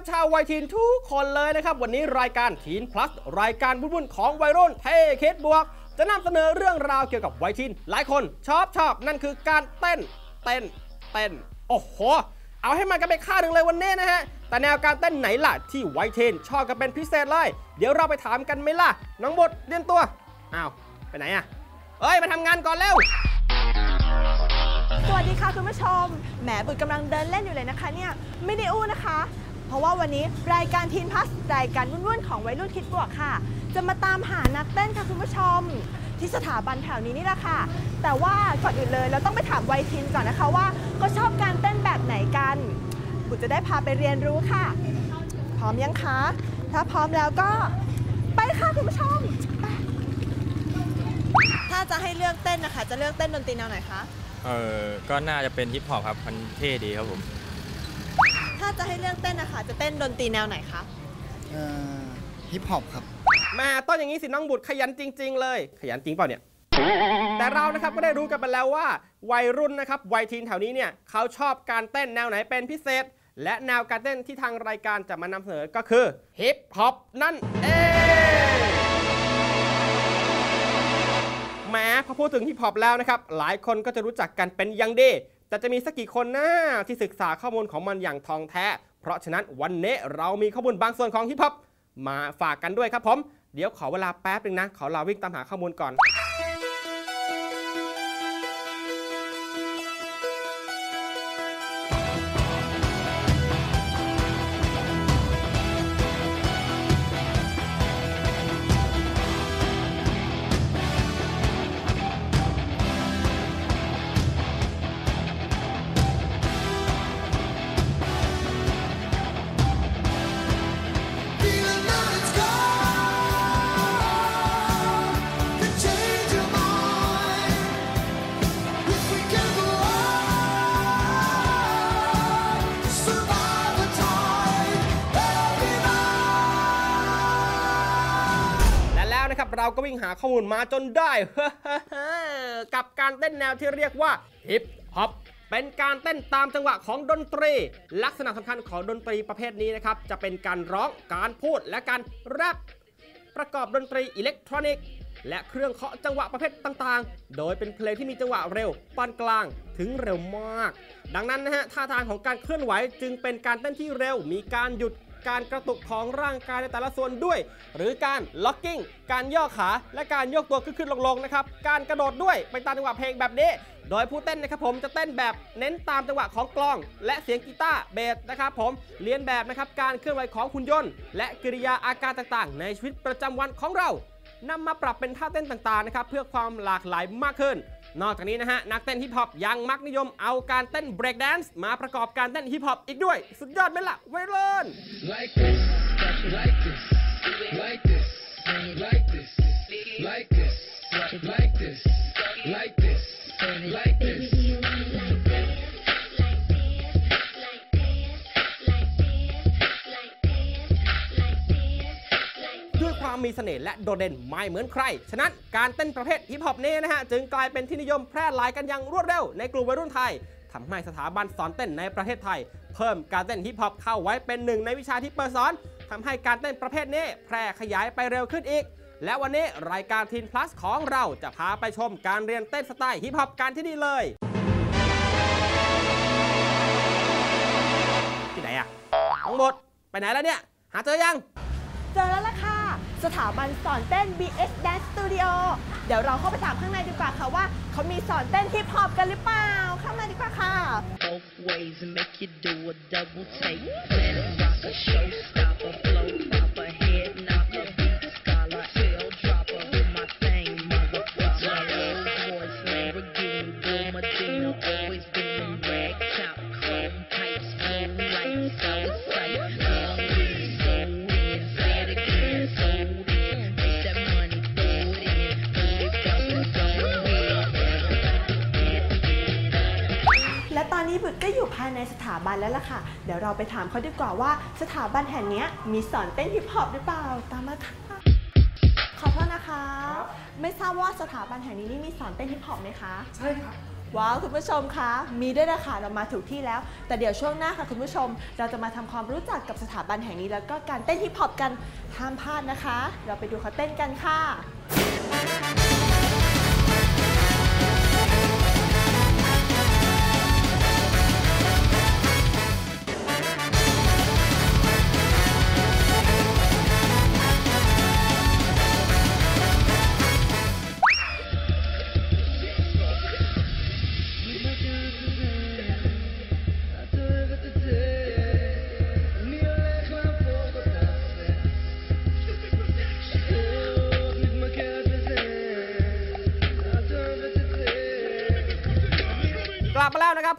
ครับชาววัยทีนทุกคนเลยนะครับ วันนี้รายการทีนพลัสรายการวุ่นๆของวัยรุ่นเท่คิดบวก จะนำเสนอเรื่องราวเกี่ยวกับวัยทีนหลายคนชอบชอบนั่นคือการเต้น เต้น เต้น โอ้โห เอาให้มันกันไปค่าหนึ่งเลยวันนี้นะฮะ แต่แนวการเต้นไหนล่ะที่วท์เทนชอบกันเป็นพิเศษเลย เดี๋ยวเราไปถามกันไหมล่ะ น้องบดเรียนตัว อ้าว ไปไหนอะเอ้ย มาทำงานก่อนเร็วสวัสดีค่ะคุณผู้ชม แหมบุตรกำลังเดินเล่นอยู่เลยนะคะเนี่ย ไม่ได้อู้นะคะ เพราะว่าวันนี้รายการทีนพัสรายการวุ่นๆของวัยรุ่นคิดบวกค่ะ จะมาตามหานักเต้นค่ะคุณผู้ชม ที่สถาบันแถวนี้นี่แหละค่ะ แต่ว่าก่อนอื่นเลยเราต้องไปถามวัยทีนก่อนนะคะว่าก็ชอบการเต้นแบบไหนกันบุจะได้พาไปเรียนรู้ค่ะ พร้อมยังคะถ้าพร้อมแล้วก็ไปค่ะคุณผู้ชมถ้าจะให้เลือกเต้นนะคะ จะเลือกเต้นดนตรีแนวไหนคะเออก็น่าจะเป็นฮิปฮอปครับมันเท่ดีครับผม ถ้าจะให้เลือกเต้นนะคะจะเต้นดนตรีแนวไหนคะเอ่อฮิปฮอปครับ มาต้นอย่างนี้สิน้องบุตรขยันจริง ๆ เลย ขยันจริงเปล่าเนี่ย แต่เรานะครับก็ได้รู้กันไปแล้วว่า วัยรุ่นนะครับวัยทีนแถวนี้เนี่ยเขาชอบการเต้นแนวไหนเป็นพิเศษ และแนวการเต้นที่ทางรายการจะมานำเสนอก็คือฮิปฮอปนั่นเองแม้พอพูดถึงฮิปฮอปแล้วนะครับหลายคนก็จะรู้จักกันเป็นอย่างดี แต่จะมีสักกี่คนนะที่ศึกษาข้อมูลของมันอย่างทองแท้ เพราะฉะนั้นวันนี้เรามีข้อมูลบางส่วนของฮิปฮอปมาฝากกันด้วยครับผม เดี๋ยวขอเวลาแป๊บหนึงนะ ขอลาวิ่งตามหาข้อมูลก่อน ก็วิ่งหาข้อมูลมาจนได้กับการเต้นแนวที่เรียกว่าฮิปฮอปเป็นการเต้นตามจังหวะของดนตรี ลักษณะสำคัญของดนตรีประเภทนี้นะครับ จะเป็นการร้องการพูดและการแรปประกอบดนตรีอิเล็กทรอนิกส์และเครื่องเคาะจังหวะประเภทต่างๆ โดยเป็นเพลงที่มีจังหวะเร็วปานกลางถึงเร็วมาก ดังนั้นนะฮะท่าทางของการเคลื่อนไหวจึงเป็นการเต้นที่เร็วมีการหยุด การกระตุกของร่างกายในแต่ละส่วนด้วย หรือการล็อกกิ้ง การย่อขาและการยกตัวขึ้นๆลงๆนะครับ การกระโดดด้วยไปตามจังหวะเพลงแบบนี้ โดยผู้เต้นนะครับผมจะเต้นแบบเน้นตามจังหวะของกลอง และเสียงกีตาร์เบสนะครับผมเรียนแบบนะครับการเคลื่อนไหวของหุ่นยนต์ และกิริยาอาการต่างๆ ในชีวิตประจำวันของเรานำมาปรับเป็นท่าเต้นต่างๆนะครับเพื่อความหลากหลายมากขึ้น นอกจากนี้นะฮะ นักเต้นฮิปฮอปยังมักนิยมเอาการเต้นเบรกแดนซ์มาประกอบการเต้นฮิปฮอปอีกด้วย สุดยอดไหมล่ะวัยรุ่น like this, like this, like this, มีเสน่ห์และโดดเด่นไม่เหมือนใคร ฉะนั้นการเต้นประเภทฮิปฮอปนี้นะฮะจึงกลายเป็นที่นิยมแพร่หลายกันอย่างรวดเร็วในกลุ่มวัยรุ่นไทยทำให้สถาบันสอนเต้นในประเทศไทย เพิ่มการเต้นฮิปฮอปเข้าไว้เป็นหนึ่งในวิชาที่เปิดสอนทำให้การเต้นประเภทนี้แพร่ขยายไปเร็วขึ้นอีก และวันนี้รายการทีนพลัสของเราจะพาไปชมการเรียนเต้นสไตล์ฮิปฮอปกันที่นี่เลยที่ไหนอะทั้งหมดไปไหนแล้วเนี่ย หาเจอยัง สถาบันสอนเต้น BS Dance Studio เดี๋ยวเราเข้าไปถามข้างในดีกว่าค่ะว่า เขามีสอนเต้นฮิปฮอปกันหรือเปล่า เข้ามาดีกว่าค่ะ both ways make you do a double take. Let it rock a showstopper, flow บันแล้วล่ะค่ะ เดี๋ยวเราไปถามเขาดีกว่าว่าสถาบันแห่งเนี้ยมีสอนเต้นฮิปฮอปหรือเปล่า ตามมาค่ะ ขอโทษนะคะ ไม่ทราบว่าสถาบันแห่งนี้นี่มีสอนเต้นฮิปฮอปไหมคะ ใช่ครับว้าวคุณผู้ชมคะมีด้วยนะคะเรามาถูกที่แล้ว แต่เดี๋ยวช่วงหน้าค่ะคุณผู้ชม เราจะมาทำความรู้จักกับสถาบันแห่งนี้ แล้วก็การเต้นฮิปฮอปกันห้ามพลาดนะคะ เราไปดูเขาเต้นกันค่ะ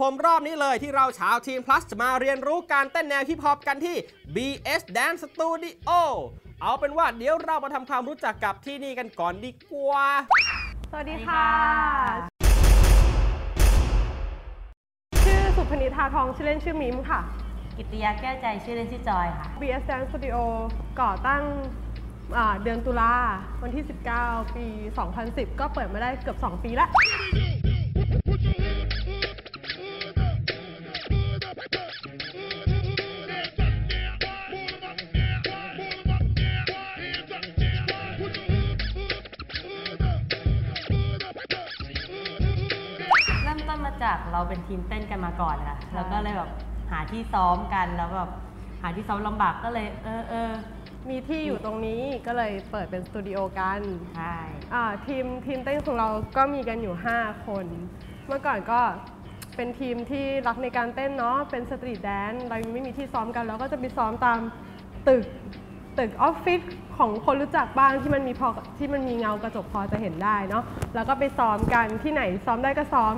ครับผมรอบนี้เลยที่เราชาวทีม plus จะมาเรียนรู้การเต้นแนวฮิปฮอปกันที่ BS Dance Studio เอาเป็นว่าเดี๋ยวเรามาทำความรู้จักกับที่นี่กันก่อนดีกว่า สวัสดีค่ะ ชื่อสุพนิธาทองชื่อเล่นชื่อมิมค่ะ กิตติยาแก้วใจชื่อเล่นชื่อจอยค่ะ BS Dance Studio ก่อตั้งอ่าเดือนตุลาวันที่ 19 ปี 2010 ก็เปิดมาได้เกือบ 2 ปีแล้ว จากเราเป็นทีมเต้นกันมาก่อนค่ะแล้วก็เลยแบบหาที่ซ้อมกันแล้วแบบหาที่ซ้อมลำบากก็เลย เออเออมีที่อยู่ตรงนี้ก็เลยเปิดเป็นสตูดิโอกันใช่อ่าทีมทีมเต้นของเราก็มีกันอยู่ 5 คน เมื่อก่อนก็เป็นทีมที่รักในการเต้นเนาะเป็นสตรีทแดนซ์เรายังไม่มีที่ซ้อมกันเราก็จะไปซ้อมตามตึกตึกออฟฟิศของคนรู้จักบ้างที่มันมีพอที่มันมีเงากระจกพอจะเห็นได้เนาะแล้วก็ไปซ้อมกันที่ไหนซ้อมได้ก็ซ้อม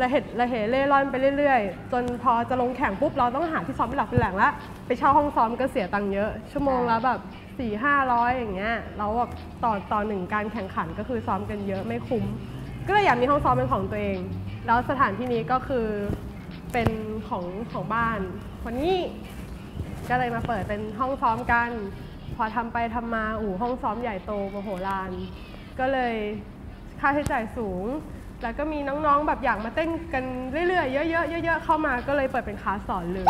ระเหตุระเหเล่ร่อนไปเรื่อยๆ จนพอจะลงแข่งปุ๊บเราต้องหาที่ซ้อมเป็นหลักเป็นแหล่งละไปเช่าห้องซ้อมก็เสียตังค์เยอะ ชั่วโมงละแบบ4ี่ห้าร้อยอย่างเงี้ยแล้วแบบต่อต่อหนึ่งการแข่งขันก็คือซ้อมกันเยอะไม่คุ้ม ก็เลยอยากมีห้องซ้อมเป็นของตัวเอง แล้วสถานที่นี้ก็คือเป็นของของบ้านคนนี้ก็เลยมาเปิดเป็นห้องซ้อมกัน พอทำไปทำมาอู่ห้องซ้อมใหญ่โตมโหฬารก็เลยค่าใช้จ่ายสูง แล้วก็มีน้องๆแบบอยากมาเต้นกันเรื่อยๆเยอะๆเยอะๆเข้ามาก็เลยเปิดเป็นคลาสสอนเลย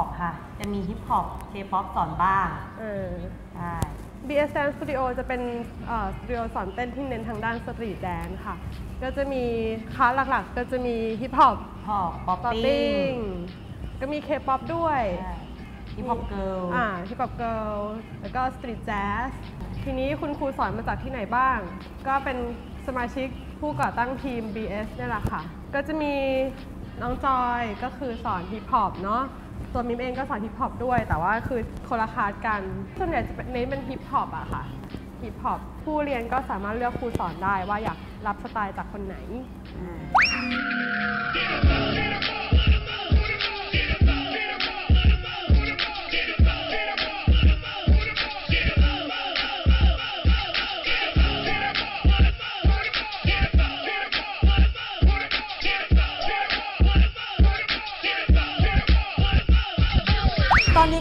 อนฮิปฮอปค่ะ จะมีฮิปฮอปเคป๊อปสอนบ้างเออใช่ BS Dance Studio จะเป็นเอ่อสตูดิโอสอนเต้นที่เน้นทางด้านสตรีทแดนซ์ค่ะ ก็จะมีคลาสหลักๆ ก็จะมีฮิปฮอปฮอปป๊อปป๊อปปิ้ปิ้งงก็มีเคป๊อปด้วยฮิปฮอปเกิลอ่าฮิปฮอปเกิลแล้วก็สตรีทแจ๊สทีนี้คุณครูสอนมาจากที่ไหนบ้าง ก็เป็นสมาชิกผู้ก่อตั้งทีม BS นี่แหละค่ะ ก็จะมีน้องจอยก็คือสอนฮิปฮอปเนาะ ตัวมิมเองก็สอนฮิปฮอปด้วย แต่ว่าคือคนละคาสกันส่วนใหญ่จะเป็นเน้นเป็นฮิปฮอปอะค่ะฮิปฮอปผู้เรียนก็สามารถเลือกครูสอนได้ว่าอยากรับสไตล์จากคนไหน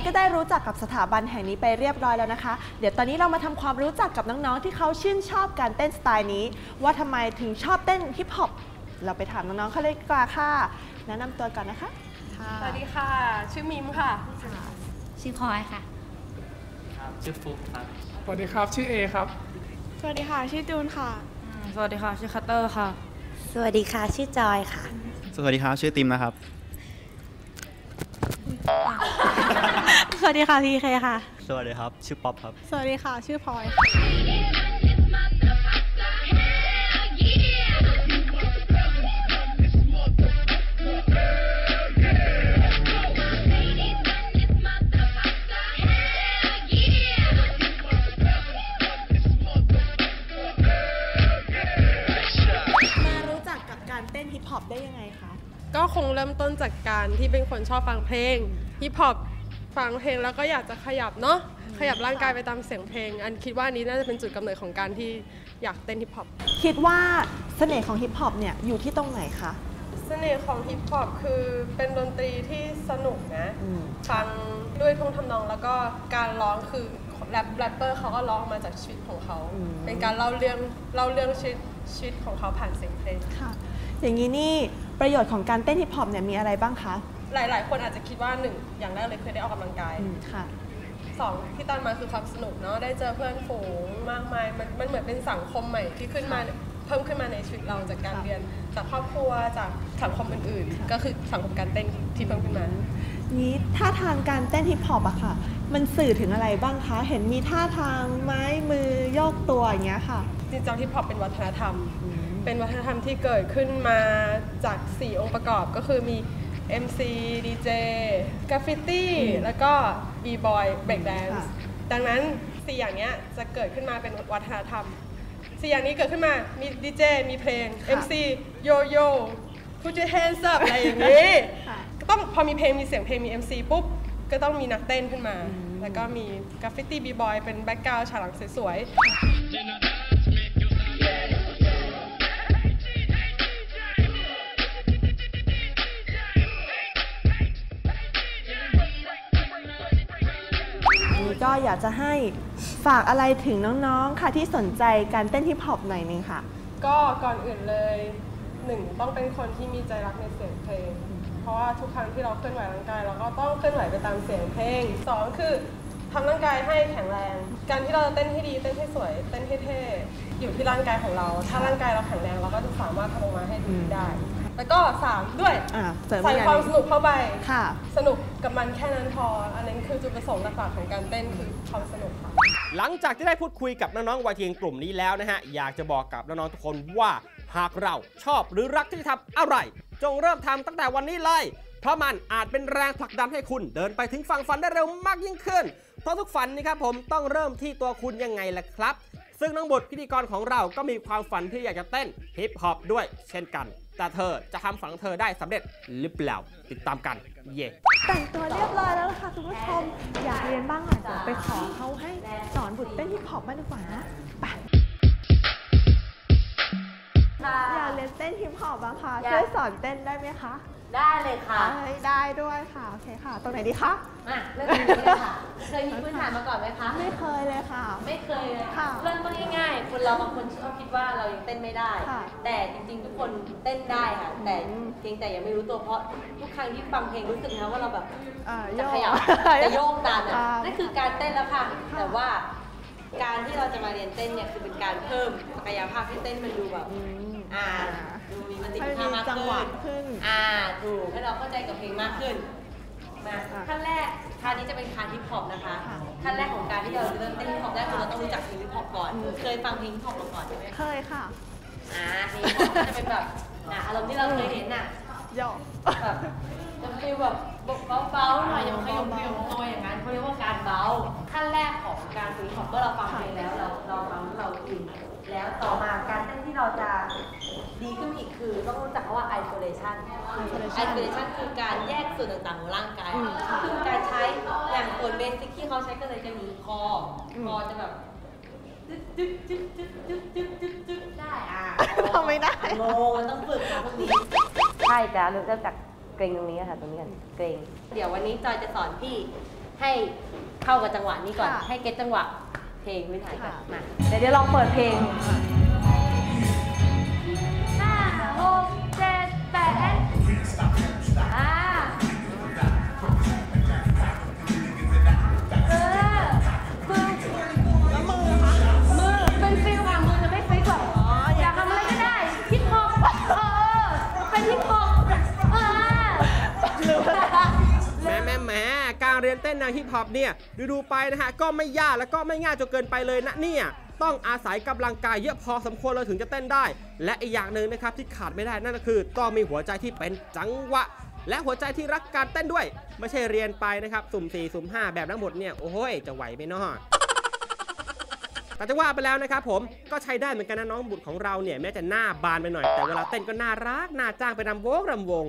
ก็ได้รู้จักกับสถาบันแห่งนี้ไปเรียบร้อยแล้วนะคะ เดี๋ยวตอนนี้เรามาทำความรู้จักกับน้องๆ ที่เขาชื่นชอบการเต้นสไตล์นี้ ว่าทำไมถึงชอบเต้นฮิปฮอป เราไปถามน้องๆเขาเลยดีกว่าค่ะ แนะนำตัวก่อนนะคะ สวัสดีค่ะ ชื่อมิมค่ะ ชื่อพลอยค่ะสวัสดีครับ ชื่อเอครับ สวัสดีค่ะ ชื่อจูนค่ะ สวัสดีค่ะ ชื่อคัตเตอร์ค่ะ สวัสดีค่ะ ชื่อจอยค่ะ สวัสดีครับ ชื่อติมนะครับ วัสดีค่ะพีเคค่ะ สวัสดีครับ ชื่อป๊อปครับ สวัสดีค่ะ ชื่อพลอย มารู้จักกับการเต้นฮิปฮอปได้ยังไงคะ ก็คงเริ่มต้นจากการที่เป็นคนชอบฟังเพลงฮิปฮอป ฟังเพลงแล้วก็อยากจะขยับเนาะขยับร่างกายไปตามเสียงเพลง อันคิดว่าอันนี้น่าจะเป็นจุดกำเนิดของการที่อยากเต้นฮิปฮอปคิดว่าเสน่ห์ของฮิปฮอปเนี่ยอยู่ที่ตรงไหนคะเสน่ห์ของฮิปฮอปคือเป็นดนตรีที่สนุกนะอืมฟังด้วยท่วงทำนองแล้วก็การร้องคือแรปแรปเปอร์เขาก็ร้องมาจากชีวิตของเขา เป็นการเล่าเรื่องเล่าเรื่องชีวิตชีวิตของเขาผ่านเสียงเพลงค่ะ อย่างนี้นี่ประโยชน์ของการเต้นฮิปฮอปเนี่ยมีอะไรบ้างคะ หลาย ๆ คนอาจจะคิดว่าหนึ่งอย่างแรกเลยคือได้ออกกำลังกาย อืมค่ะ สองที่ตามมาคือความสนุกเนาะได้เจอเพื่อนฝูงมากมายมันมันเหมือนเป็นสังคมใหม่ที่ขึ้นมาเพิ่มขึ้นมาในชีวิตเราจากการค่ะเรียนจากครอบครัวจากสังคมอื่นๆ ก็คือสังคมการเต้นที่เพิ่มขึ้นมา นี้ท่าทางการเต้นฮิปฮอปอะค่ะ มันสื่อถึงอะไรบ้างคะ เห็นมีท่าทางไม้มือโยกตัวอย่างเงี้ยค่ะ จริงๆฮิปฮอปเป็นวัฒนธรรม เป็นวัฒนธรรมที่เกิดขึ้นมาจาก 4 องค์ประกอบก็คือมี MC DJ กราฟฟิตี้แล้วก็ B-boy break dance ค่ะดังนั้น4อย่างเนี้ยจะเกิดขึ้นมาเป็นวัฒนธรรม4อย่างนี้เกิดขึ้นมา มี DJ มีเพลง MC โยโย่ put your hands up อะไรอย่างนี้ค่ะก็ต้องพอมีเพลงมีเสียงเพลงมี MC ปุ๊บ ก็ต้องมีนักเต้นขึ้นมา แล้วก็มีกราฟฟิตี้บีบอยเป็นแบ็กกราวด์ฉากหลังสวยๆ ก็อยากจะให้ฝากอะไรถึงน้องๆค่ะที่สนใจการเต้นฮิปฮอปหน่อยนึงค่ะ ก็ก่อนอื่นเลยหนึ่งต้องเป็นคนที่มีใจรักในเสียงเพลง เพราะว่าทุกครั้งที่เราเคลื่อนไหวร่างกาย เราก็ต้องเคลื่อนไหวไปตามเสียงเพลงสองคือทำร่างกายให้แข็งแรง การที่เราจะเต้นให้ดีเต้นให้สวย เต้นให้เท่อยู่ที่ร่างกายของเรา ถ้าร่างกายเราแข็งแรงเราก็จะสามารถทำออกมาให้ดีได้ แล้วก็สามด้วย อ่าเสริมใส่อีกอย่งความหสนึ่งนุกเข้าไป ค่ะ สนุกกับมันแค่นั้นพอ อันนั้นคือจุดประสงค์หลักๆของการเต้นคือความสนุกค่ะ หลังจากที่ได้พูดคุยกับน้องๆวัยเทียนกลุ่มนี้แล้วนะฮะ อยากจะบอกกับน้องๆทุกคนว่าหากเราชอบหรือรักที่จะทำอะไร จงเริ่มทำตั้งแต่วันนี้เลย เพราะมันอาจเป็นแรงผลักดันให้คุณเดินไปถึงฝั่งฝันได้เร็วมากยิ่งขึ้น เพราะทุกฝันนี่ครับผมต้องเริ่มที่ตัวคุณยังไงล่ะครับ ซึ่งน้องบุตรพิธีกรของเราก็มีความฝันที่อยากจะเต้นฮิปฮอปด้วยเช่นกัน แต่เธอจะทำฝันของเธอได้สำเร็จหรือเปล่าติดตามกัน เย่แต่งตัวเรียบร้อยแล้วนะคะคุณผู้ชม อยากเรียนบ้างอะเดี๋ยวไปขอเขาให้สอนบุตรเต้นฮิปฮอปบ้างดีกว่านะไปอยากเรียนเต้นฮิปฮอปบ้างค่ะอยากช่วยสอนเต้นได้ไหมคะ ได้เลยค่ะเอ้ยได้ด้วยค่ะ โอเคค่ะ ตรงไหนดีคะมาเริ่มตรงนี้เลยค่ะ เคยมีพื้นฐานมาก่อนไหมคะ ไม่เคยเลยค่ะ ไม่เคยเลยค่ะ เริ่มต้นง่ายๆ คนเราบางคนชอบคิดว่าเรายังเต้นไม่ได้ค่ะแต่จริงๆ ทุกคนเต้นได้ค่ะ แต่อืมเพียงแต่ยังไม่รู้ตัวเพราะทุกครั้งที่ฟังเพลงรู้สึกนะว่าเราแบบอ่าจะโยกขยับจะโยกตามอะตามนั่นคือการเต้นแล้วค่ะค่ะ แต่ว่าการที่เราจะมาเรียนเต้นเนี่ยคือเป็นการเพิ่มศักยภาพให้เต้นมันดูแบบ อ่าถูกให้เราเข้าใจกับเพลงมากขึ้นมาอะขั้นแรกท่านี้จะเป็นคาฮิปฮอปนะคะค่ะขั้นแรกของการที่เราจะเริ่มเต้นฮิปฮอปได้คือเราต้องรู้จักเพลงฮิปฮอปก่อน เคยฟังเพลงฮิปฮอปมาก่อนใช่ไหมเคยค่ะอ่าเพลงฮิปฮอปก็จะเป็นแบบอะอารมณ์ที่เราเคยเห็นน่ะโยกแบบจะฟีลแบบเบาๆหน่อยยังขยมขยมตัวอย่างนั้นเขาเรียกว่าการเบาขั้นแรกของการฝึกฮิปฮอปก็เราฟังเพลงแล้วเราเราฟังแล้วเราอินแล้วต่อมาการเต้นที่เราจะ ดีขึ้นอีกคือต้องรู้จักคำว่า isolation isolation isolation คือการแยกส่วนต่างๆของร่างกายอืมค่ะคือการใช้อย่างส่วนเบสิกที่เขาใช้ก็เลยจะมีคออมคอจะแบบจึ๊กจึ๊กจึ๊กจึ๊กจึ๊กจึ๊กจึ๊กจึ๊กได้อะทำไม่ได้โงมันต้องฝึกค่ะพวกนี้ใช่จ้ะเริ่มจากเกรงตรงนี้ค่ะตรงนี้ก่อนเกรง เดี๋ยววันนี้จอยจะสอนพี่ให้เข้ากับจังหวะนี้ก่อนค่ะให้เก็ตจังหวะเพลงพื้นฐานก่อนค่ะมาเดี๋ยวเดี๋ยวลองเปิดเพลง อ่าเออคือแล้วมือคะมือเป็นฟิลค่ะมือจะไม่ฟิกแบบอยากทำอะไรก็ได้ฮิปฮอปเออเป็นฮิปฮอปเออแหม้แหม้แหม้การเรียนเต้นแนวฮิปฮอปเนี่ยดูดูๆไปนะฮะก็ไม่ยากแล้วก็ไม่ง่ายจนเกินไปเลยนะเนี่ย ต้องอาศัยกำลังกายเยอะพอสมควรเลยถึงจะเต้นได้ และอีกอย่างหนึ่งนะครับที่ขาดไม่ได้นั่นก็คือ ต้องมีหัวใจที่เป็นจังหวะ และหัวใจที่รักการเต้นด้วย ไม่ใช่เรียนไปนะครับสุ่ม4สุ่ม5 แบบทั้งหมดเนี่ยโอ้โหจะไหวไหมเนาะแต่จะว่าไปแล้วนะครับผมก็ใช้ได้เหมือนกันนะน้องบุตรของเราเนี่ยแม้จะหน้าบานไปหน่อยแต่เวลาเต้นก็น่ารักน่าจ้างไปรำวงรำวง